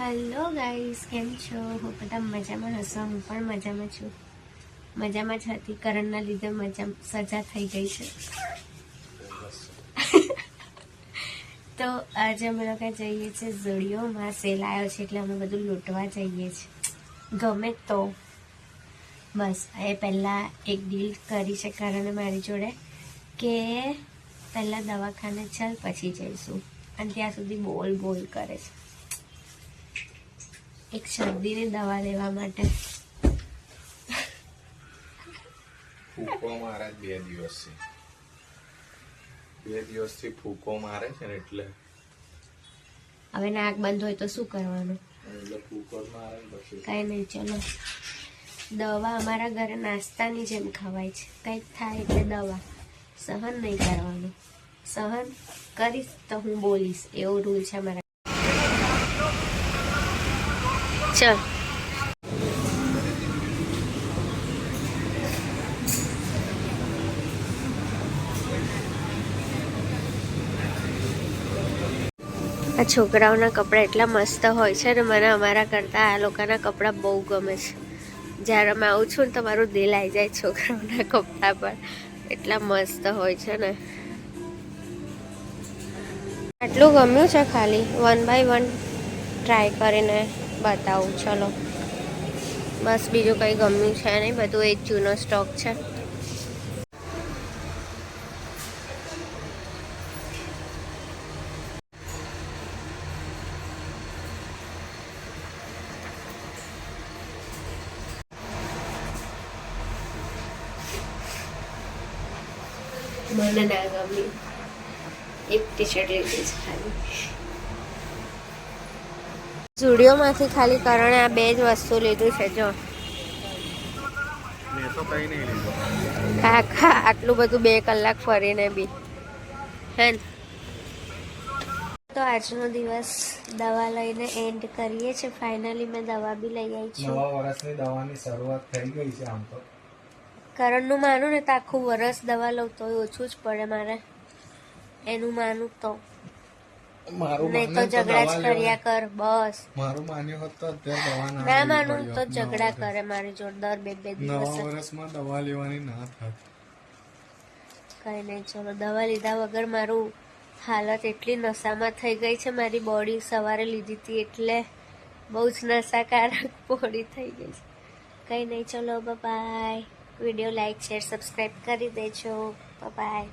Hello guys કેમ છો? હું બધા મજામાં હશો હું પણ મજામાં છું. મજામાં જ હતી. કરણના લીધે મજા, સજા થઈ ગઈ છે. તો આજે અમે લોકો જઈએ છીએ ઝુડિયોમાં. સેલ આવ્યો છે એટલે અમે બધું લૂંટવા જઈએ છીએ. ગમે તો. બસ, એ પહેલાં એક ડીલ કરી છે કરણે મારી જોડે કે પહેલાં દવાખાને ચાલ પછી જઈશું. અને ત્યાં સુધી બોલ બોલ કરે છે. એક શરદીની દવા લેવા માટે. ફૂકો મારે બે દિવસથી. બે દિવસથી ફૂકો મારે છે ને એટલે. હવે નાક બંધ હોય તો શું કરવાનું? એટલે ફૂકો મારે પછી. કાંઈ નહીં ચલો. દવા અમારા ઘરે નાસ્તાની જેમ ખવાય છે. કંઈક થાય એટલે દવા. સહન નહીં કરવાનું. સહન કરીશ તો હું બોલીશ. એવો રૂલ છે અમારા ચલ આ છોકરાઓના કપડાં એટલા મસ્ત હોય છે ને, મને અમારા કરતાં આ લોકોના કપડાં બહુ ગમે છે. જ્યારે અમે આવું છું ને, તમારું દિલ આવી જાય છોકરાઓના કપડાં પર. એટલા મસ્ત હોય છે ને. આટલું ગમ્યું છે ખાલી, વન બાય વન ટ્રાય કરીને. બતાવું, ચલો. બસ બીજું કંઈ ગમ્યું છે નહીં, બધું એક જૂનો સ્ટોક છે. મને ના ગમ્યું. એક ટી શર્ટ લીધી છે ખાલી. ઝુડિયોમાંથી ખાલી કરણે આ બે જ વસ્તુ લીધું છે જો. મેં તો કઈ નહીં લીધું. ખા ખા આટલું બધું બે કલાક ફરીને બી. હે ને? તો આજનો દિવસ દવા લઈને એન્ડ કરીએ છીએ ફાઇનલી મેં દવા બી લઈ આવી છું. નવા વર્ષની દવાની શરૂઆત થઈ ગઈ છે આમ તો. કરણનું માનું ને તો આખું વરસ દવા લઉં તો ઓછું જ પડે મારે. એનું માનું તો. મારું નહીં તો ઝઘડા જ કર્યા કર બસ. મારું માન્યું હોત તો અત્યારે દવા ના ના માનું તો ઝઘડા કરે મારી જોડે દર બે બે દિવસ નવા વર્ષમાં દવા લેવાની ના થાત. કઈ નહીં ચલો દવા લીધા વગર મારું હાલત એટલી નશામાં થઈ ગઈ છે મારી બોડી સવારે લીધી હતી એટલે બહુ જ નશાકારક બોડી થઈ ગઈ છે. કઈ નહીં ચલો bye video like share subscribe કરી દેજો. બાય